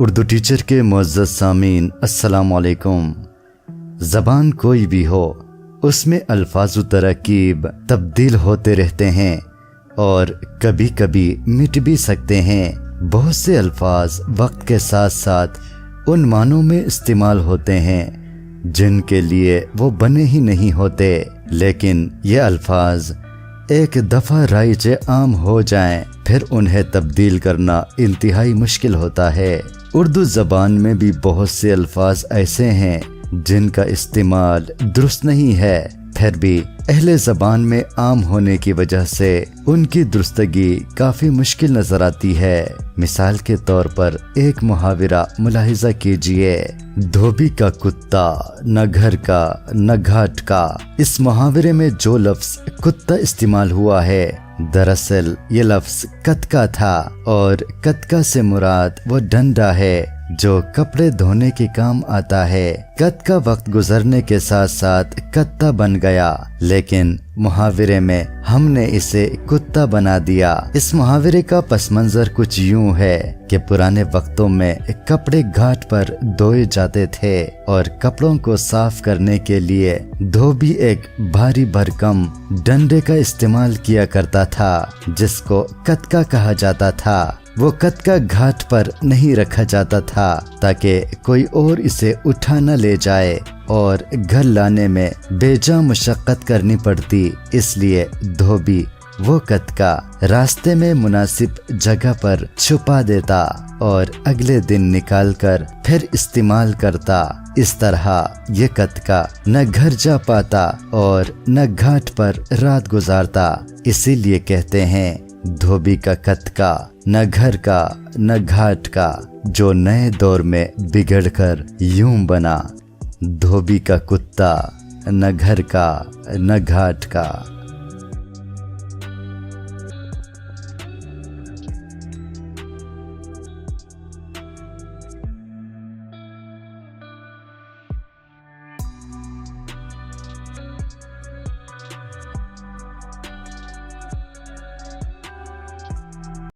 Urdu teacher के मज्जत सामीन असलकुम ज़बान कोई भी हो, उसमें अल्फाज तरकीब तब्दील होते रहते हैं और कभी कभी मिट भी सकते हैं। बहुत से अल्फाज वक्त के साथ साथ उन मानों में इस्तेमाल होते हैं, जिनके लिए वो बने ही नहीं होते, लेकिन ये अल्फाज एक दफ़ा राइज आम हो जाएँ, फिर उन्हें तब्दील करना इंतहाई मुश्किल होता है। उर्दू ज़बान में भी बहुत से अल्फाज ऐसे हैं जिनका इस्तेमाल दुरुस्त नहीं है। फिर भी अहले ज़बान में आम होने की वजह से उनकी दुरुस्तगी काफ़ी मुश्किल नज़र आती है। मिसाल के तौर पर एक मुहावरा मुलाहिजा कीजिए। धोबी का कुत्ता, न घर का, न घाट का। इस मुहावरे में जो लफ्ज कुत्ता इस्तेमाल हुआ है, दरअसल ये लफ्ज कतका था और कतका से मुराद वो डंडा है। जो कपड़े धोने के काम आता है। कत का वक्त गुजरने के साथ साथ कत्ता बन गया। लेकिन मुहावरे में हमने इसे कुत्ता बना दिया। इस मुहावरे का पस मंजर कुछ यूँ है कि पुराने वक्तों में कपड़े घाट पर धोए जाते थे और कपड़ों को साफ़ करने के लिए धोबी एक भारी भरकम डंडे का इस्तेमाल किया करता था, जिसको कतका कहा जाता था। वो कतका घाट पर नहीं रखा जाता था, ताकि कोई और इसे उठा न ले जाए और घर लाने में बेजा मुशक्क़त करनी पड़ती। इसलिए धोबी वो कतका रास्ते में मुनासिब जगह पर छुपा देता और अगले दिन निकाल कर फिर इस्तेमाल करता। इस तरह ये कतका न घर जा पाता और न घाट पर रात गुजारता। इसीलिए कहते हैं, धोबी का कतका न घर का, न घाट का, जो नए दौर में बिगड़कर यूँ बना। धोबी का कुत्ता, न घर का, न घाट का।